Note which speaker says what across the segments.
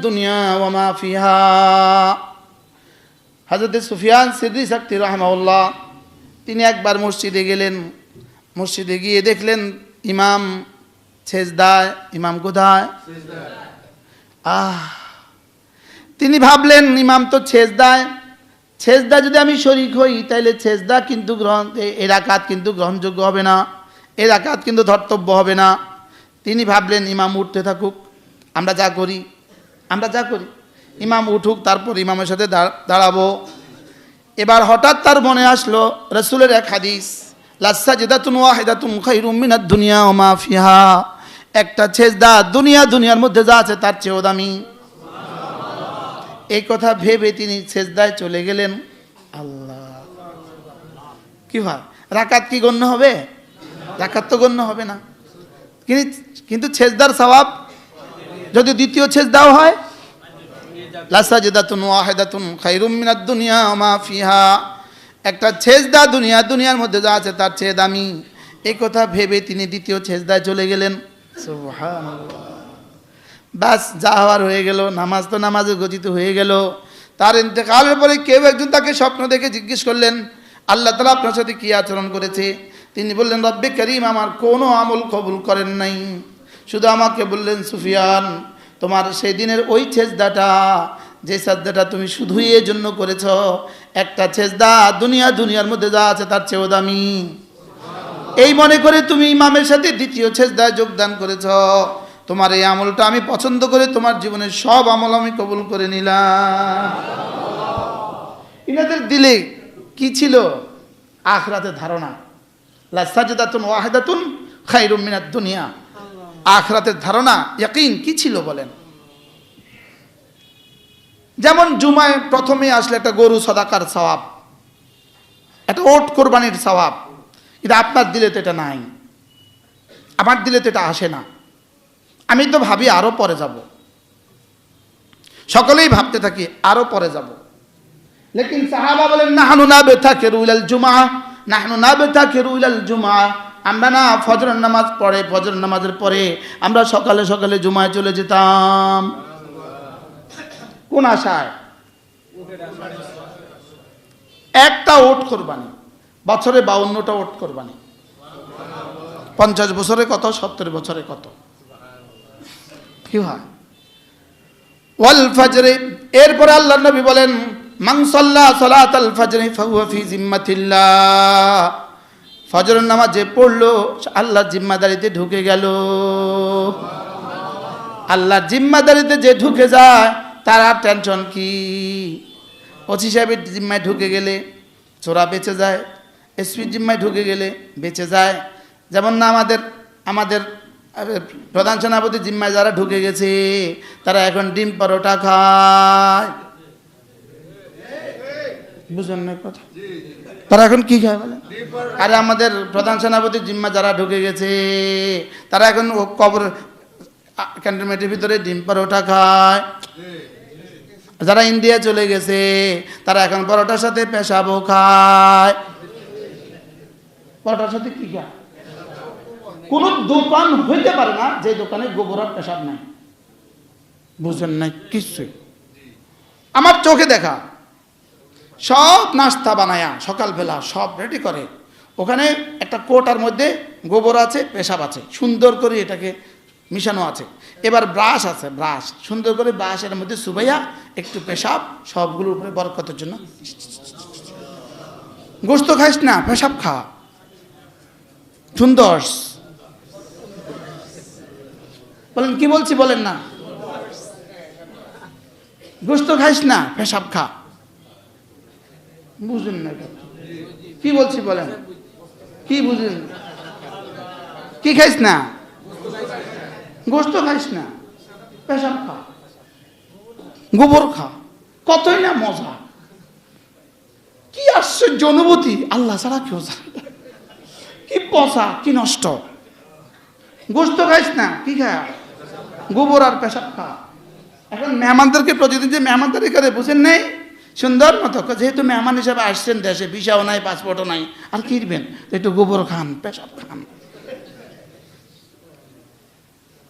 Speaker 1: দুনিয়া তিনি একবার মসজিদে গেলেন। মসজিদে গিয়ে দেখলেন ইমাম ছেজদায় ইমাম কোথায় আহ, তিনি ভাবলেন, ইমাম তো ছেজদায় ছেজদা যদি আমি শরিক হই তাহলে ছেজদা কিন্তু গ্রহণ এ- এর কিন্তু গ্রহণযোগ্য হবে না। এর আকাত কিন্তু ধর্তব্য হবে না। তিনি ভাবলেন, ইমাম উঠতে থাকুক, আমরা যা করি, আমরা যা করি। ইমাম উঠুক, তারপর ইমামের সাথে দাঁড়- দাঁড়াবো। এবার হঠাৎ তার মনে আসলো, রসুলের এক হাদিস লাসা জেদাতুন ওয়াহেদাতুন খাইরুম মিনাদ দুনিয়া ও মা ফিহা। একটা ছেজদা দুনিয়া, দুনিয়ার মধ্যে যা আছে তার চেয়েও দামি। এই কথা ভেবে তিনি ছেজদায় চলে গেলেন। আল্লাহ। কি হয়? রাকাত কি গণ্য হবে? রাকাত তো গণ্য হবে না। কিন্তু কিন্তু ছেজদার সওয়াব যদি দ্বিতীয় ছেজদাও হয় লাসাজিদাতুন ওয়াহিদাতুন খায়রুম মিনাদ দুনিয়া মা ফিহা। একটা ছেজদা দুনিয়া দুনিয়ার মধ্যে যা আছে তার চেয়ে দামি এই কথা ভেবে তিনি দ্বিতীয় ছেজদায় চলে গেলেন। ব্যাস যা হওয়ার হয়ে গেল নামাজ তো নামাজে গঠিত হয়ে গেল। তার ইন্তেকালের পরে কেউ একজন তাকে স্বপ্ন দেখে জিজ্ঞেস করলেন আল্লাহ তালা আপনার সাথে কী আচরণ করেছে? তিনি বললেন রব্বে করিম আমার কোনো আমল কবুল করেন নাই। শুধু আমাকে বললেন, সুফিয়ান, তোমার সেই দিনের ওই ছেজদাটা যে সাজদাটা তুমি শুধুই এর জন্য করেছ, একটা ছেজদা দুনিয়া, দুনিয়ার মধ্যে যা আছে তার চেয়েও দামি। এই মনে করে তুমি ইমামের সাথে দ্বিতীয় ছেজদায় যোগদান করেছ। তোমার এই আমলটা আমি পছন্দ করে তোমার জীবনের সব আমল আমি কবুল করে নিলাম। ইনাদের দিলে কি ছিল? আখরাতের ধারণা। লাসাজদাতুন ওয়াহেদাতুন খাইরুম মিনাদ দুনিয়া। আখরাতের ধারণা, ইয়াকিন, কি ছিল বলেন? যেমন জুমায় প্রথমে আসলে একটা গরু সদাকার সওয়াব, একটা ওট কোরবানির সওয়াব, কিন্তু আপনার দিলে তো এটা নাই, আমার দিলে তো এটা আসে না। আমি তো ভাবি আরও পরে যাব। সকলেই ভাবতে থাকি আরও পরে যাব। লেকিন সাহাবা বলেন, নাহানু না বেথা কেরুইলাল জুমা, নাহানু না বেথা কেরুইলাল জুমা। আমরা না ফজরের নামাজ পড়ে, ফজর নামাজের পরে আমরা সকালে সকালে জুমায় চলে যেতাম। কোন আশায়? একটা ওট কোরবানি, বছরে বাউন্নটা ওট কোরবানি। পঞ্চাশ বছরে কত, সত্তর বছরে কত? কি হয়? ওয়াল ফজরে, এরপরে আল্লাহ নবী বলেন মাংসল্লা সলাত আল ফজরে ফাহুয়া ফি জিম্মাতিল্লাহ। ফজরের নামাজ যে পড়ল, আল্লাহ জিম্মাদারিতে ঢুকে গেল। আল্লাহ জিম্মাদারিতে যে ঢুকে যায়, তার আর টেনশন কি? ওসি সাহেবের জিম্মায় ঢুকে গেলে, চোরা বেঁচে যায়। এসপির জিম্মায় ঢুকে গেলে, বেঁচে যায়। যেমন না আমাদের আমাদের প্রধান সেনাপতি জিম্মায় যারা ঢুকে গেছে, তারা এখন ডিম পরোটা খায়। বুঝলেন না কথা। তারা এখন কি খায় বলে? আরে আমাদের প্রধান সেনাপতি জিম্মা যারা ঢুকে গেছে, তারা এখন ও কবর ক্যান্টনমেন্টের ভিতরে ডিম পরোটা খায়। যারা ইন্ডিয়া চলে গেছে, তারা এখন পরোটার সাথে পেশাবো খায়। পরোটার সাথে কি খায়? কোন দোকান হইতে পারে না যে দোকানে গোবর আর পেশাব নাই। বুঝেন নাই কিচ্ছুই আমার চোখে দেখা। সব নাস্তা বানায়া, সকালবেলা সব রেডি করে। ওখানে একটা কোটার মধ্যে গোবর আছে, পেশাব আছে। সুন্দর করে এটাকে মিশানো আছে। এবার ব্রাশ আছে, ব্রাশ। সুন্দর করে ব্রাশের মধ্যে সুবাইয়া একটু পেশাব সবগুলোর উপরে বরকতের জন্য। গোস্ত খাইস না, পেশাব খা। সুন্দর। বলেন, কি বলছি বলেন না। গোস্ত খাইস না, পেশাব খা। বুঝুন না। কি বলছি বলেন? কি বুঝুন? কি খাইস না? গোস্ত খাইস না? পেশাব খা। গোবর খা। কতই না মজা। কি আশ্চর্য অনুভূতি। আল্লাহ ছাড়া কেউ কি পচা, কি নষ্ট। গোস্ত খাইস না? কি খা গোবর আর পেশাব খা। এখন মেহমানদেরকে প্রতিদিন যে মেহমানদারি করে, বুঝেন নেই? সুন্দর মতো। যেহেতু মেহমান হিসাবে আসছেন দেশে, ভিসাও নাই পাসপোর্টও নাই, আর কিনবেন একটু গোবর খান, পেশাব খান।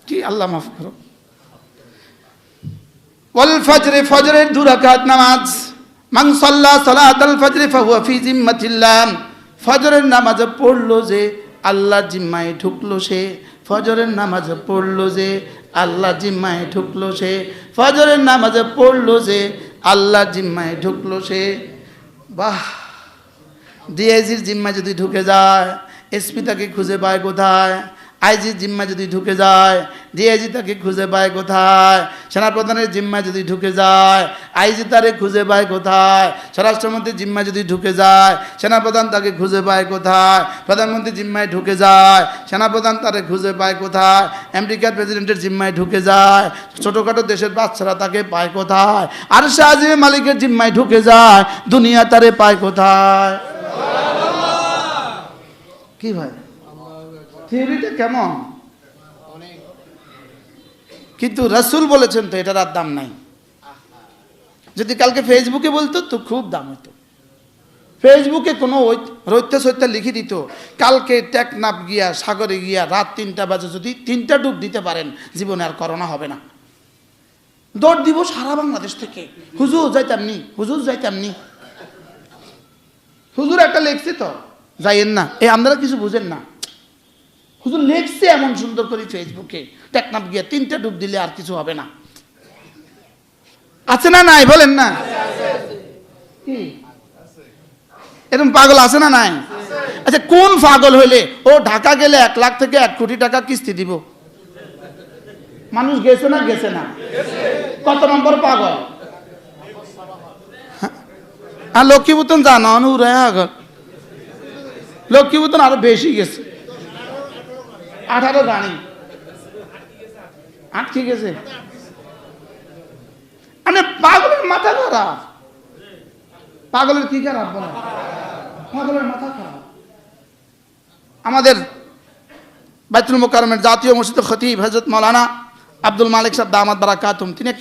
Speaker 1: কি আল্লাহ মাফ করো ওয়াল ফজরে ফজরের দু রাকাত নামাজ। মান সাল্লা সালাতাল ফজরে ফাহুয়া ফি জিম্মাতিল্লাহ। ফজরের নামাজ পড়ল যে আল্লাহ জিম্মায় ঢুকলো সে। ফজরের নামাজ পড়ল যে আল্লাহ জিম্মায় ঢুকলো সে। ফজরের নামাজ পড়ল যে আল্লাহ জিম্মায় ঢুকলো সে। বাহ ডিআইজির জিম্মায় যদি ঢুকে যায় এসপি তাকে খুঁজে পায় কোথায়? আইজির জিম্মা যদি ঢুকে যায়, ডিআইজি তাকে খুঁজে পায় কোথায়? সেনাপ্রধানের জিম্মা যদি ঢুকে যায়, আইজি তারে খুঁজে পায় কোথায়? স্বরাষ্ট্রমন্ত্রীর জিম্মা যদি ঢুকে যায়, সেনাপ্রধান তাকে খুঁজে পায় কোথায়? প্রধানমন্ত্রী জিম্মায় ঢুকে যায়, সেনাপ্রধান তারে খুঁজে পায় কোথায়? আমেরিকার প্রেসিডেন্টের জিম্মায় ঢুকে যায়, ছোটোখাটো দেশের বাচ্চারা তাকে পায় কোথায়? আর সে শাহজিমের মালিকের জিম্মায় ঢুকে যায়, দুনিয়া তারে পায় কোথায়? কি ভাই? থিওরিটা কেমন? কিন্তু রসুল বলেছেন তো এটার আর দাম নাই। যদি কালকে ফেসবুকে বলতো তো খুব দাম হতো ফেসবুকে কোনো রৈত্য সৈত্য লিখে দিত কালকে টেকনাপ গিয়া সাগরে গিয়া রাত তিনটা বাজে যদি তিনটা ডুব দিতে পারেন জীবনে আর করোনা হবে না। দৌড় দিব সারা বাংলাদেশ থেকে। হুজুর যাইতাম নি হুজুর যাইতাম নি। হুজুর একটা লেখছে তো যাইয়েন না। এই আপনারা কিছু বুঝেন না। হুজুর লেখছে এমন সুন্দর করে ফেসবুকে টেকনাপ গিয়ে তিনটা ডুব দিলে আর কিছু হবে না। আছে না নাই বলেন না? এরকম পাগল আছে না নাই? আচ্ছা কোন পাগল হইলে ও ঢাকা গেলে এক লাখ থেকে এক কোটি টাকা কিস্তি দিব? মানুষ গেছে না গেছে না? কত নম্বর পাগল? আর লক্ষ্মীপুতন জানো উড়ায় আগল লক্ষ্মীপুতন আরও বেশি গেছে। আঠারো গাড়ি আটকে গেছে মানে পাগলের মাথা খারাপ। পাগলের কি খারাপ বলে? পাগলের মাথা খারাপ। আমাদের বাইতুল মোকারমের জাতীয় মসজিদ খতিব হজরত মৌলানা আব্দুল মালিক সাহেব দামাদ বারাকাতুম, তিনি এক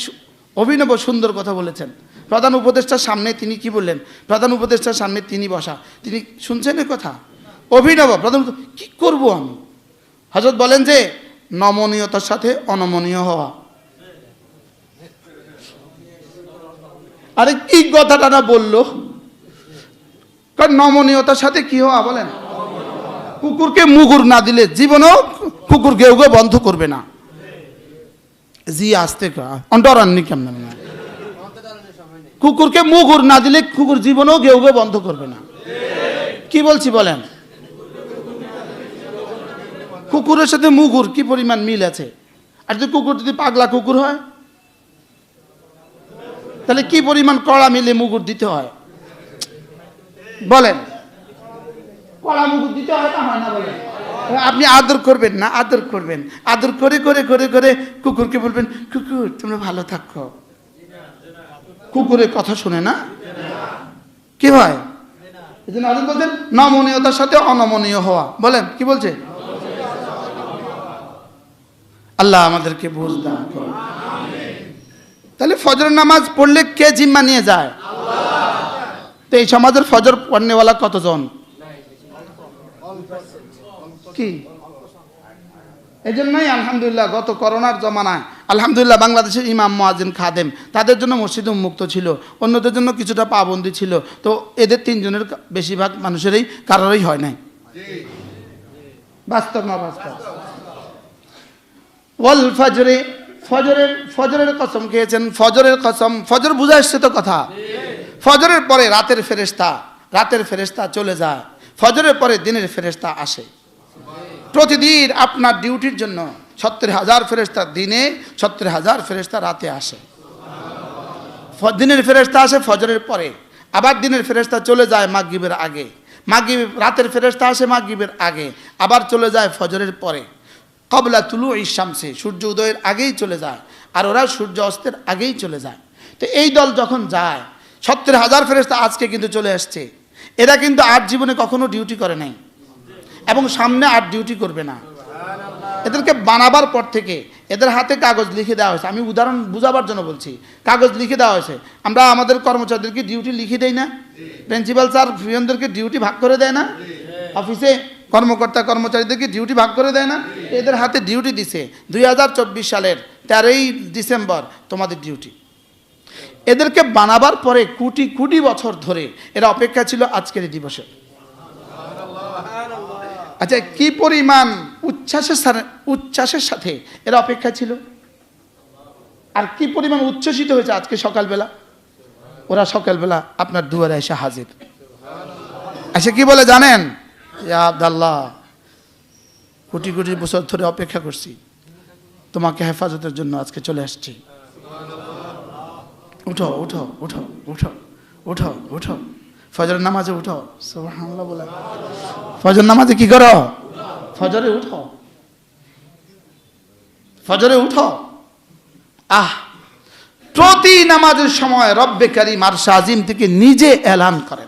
Speaker 1: অভিনব সুন্দর কথা বলেছেন। প্রধান উপদেষ্টার সামনে তিনি কি বললেন? প্রধান উপদেষ্টার সামনে তিনি বসা। তিনি শুনছেন কথা? অভিনব, প্রধান কি করব আমি? হজরত বলেন যে, নমনীয়তার সাথে অনমনীয় হওয়া। আরে কি কথাটা না বলল? নমনীয়তার সাথে কি হওয়া বলেন? কুকুরকে মুগুর না দিলে জীবনেও কুকুর গেউ গেউ বন্ধ করবে না। জি, আসতে অন্টরাননি কেমন কুকুরকে মুগুর না দিলে কুকুর জীবনেও গেউ গেউ বন্ধ করবে না। কি বলছি বলেন? কুকুরের সাথে মুগুর কি পরিমাণ মিল আছে? আর যদি কুকুর, যদি পাগলা কুকুর হয়, তাহলে কি পরিমাণ কড়া মিলে মুগুর দিতে হয়? বলেন। কড়া মুগুর দিতে হয় না হয় না বলেন। আপনি আদর করবেন না, আদর করবেন। আদর করে করে করে করে কুকুরকে বলবেন, কুকুর তুমি ভালো থাকো। কুকুরের কথা শুনে না? কি হয়? নমনীয়তার সাথে অনমনীয় হওয়া। বলেন, কি বলছে? আল্লাহ আমাদেরকে বুঝ দান করুন। তাহলে ফজর নামাজ পড়লে কে জিম্মা নিয়ে যায়? তো এই সমাজের ফজর পড়নেওয়ালা কতজন? কি? এই জন্যই আলহামদুলিল্লাহ গত করোনার জমানায়, আলহামদুলিল্লাহ বাংলাদেশের ইমাম মোয়াজিন খাদেম, তাদের জন্য মসজিদ উন্মুক্ত ছিল, অন্যদের জন্য কিছুটা পাবন্দি ছিল, তো এদের তিনজনের বেশিরভাগ মানুষেরই কারোরই হয় নাই। বাস্তব না বাস্তব? ওয়াল ফজরে, ফজরের ফজরের কসম খেয়েছেন, ফজরের কসম, ফজর বুঝা এসছে তো কথা। ফজরের পরে রাতের ফেরেস্তা রাতের ফেরেস্তা চলে যায়, ফজরের পরে দিনের ফেরেস্তা আসে। প্রতিদিন আপনার ডিউটির জন্য সত্তর হাজার ফেরেস্তা দিনে সত্তর হাজার ফেরেস্তা রাতে আসে। দিনের ফেরেস্তা আসে ফজরের পরে, আবার দিনের ফেরেস্তা চলে যায় মাগরিবের আগে। মাগরিব রাতের ফেরেস্তা আসে মাগরিবের আগে, আবার চলে যায় ফজরের পরে। কবলা তুলু ইসামসে সূর্য উদয়ের আগেই চলে যায় আর ওরা সূর্য অস্তের আগেই চলে যায়। তো এই দল যখন যায়, সত্তর হাজার ফেরেস্তা আজকে কিন্তু চলে আসছে। এরা কিন্তু আর জীবনে কখনো ডিউটি করে নাই এবং সামনে আর ডিউটি করবে না। এদেরকে বানাবার পর থেকে এদের হাতে কাগজ লিখে দেওয়া হয়েছে। আমি উদাহরণ বুঝাবার জন্য বলছি, কাগজ লিখে দেওয়া হয়েছে। আমরা আমাদের কর্মচারীদেরকে ডিউটি লিখে দেই না। প্রিন্সিপাল স্যার ফিয়নদেরকে ডিউটি ভাগ করে দেয় না। অফিসে কর্মকর্তা কর্মচারীদেরকে ডিউটি ভাগ করে দেয় না। এদের হাতে ডিউটি দিছে। দুই হাজার চব্বিশ সালের তেরোই ডিসেম্বর তোমাদের ডিউটি এদেরকে বানাবার পরে কোটি কোটি বছর ধরে এরা অপেক্ষা ছিল আজকের এই দিবসে। আচ্ছা কি পরিমাণ উচ্ছ্বাসের সাথে উচ্ছ্বাসের সাথে এরা অপেক্ষা ছিল? আর কি পরিমাণ উচ্ছ্বসিত হয়েছে আজকে সকালবেলা? ওরা সকালবেলা আপনার দুয়ারে এসে হাজির। এসে কি বলে জানেন? আবদাল্লাহ কোটি কোটি বছর ধরে অপেক্ষা করছি। তোমাকে হেফাজতের জন্য আজকে চলে আসছি। উঠো উঠো উঠো উঠো উঠো উঠো। ফজরের নামাজে উঠো। সুবহানাল্লাহ বলে। ফজর নামাজে কি করো? ফজরে উঠো। ফজরে উঠো। আহ! প্রতি নামাজের সময় রব্বে কারিম আর আজিম থেকে নিজে এলান করেন।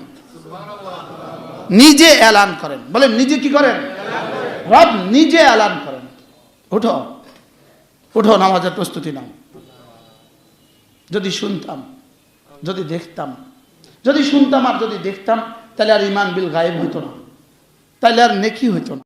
Speaker 1: নিজে এলান করেন। বলেন, নিজে কি করেন? রব নিজে এলান করেন। উঠো। উঠো, নামাজের প্রস্তুতি নাও। যদি শুনতাম, যদি দেখতাম, যদি শুনতাম আর যদি দেখতাম, তাহলে আর ইমান বিল গায়েব হইতো না। তাহলে আর নেকি হইতো না।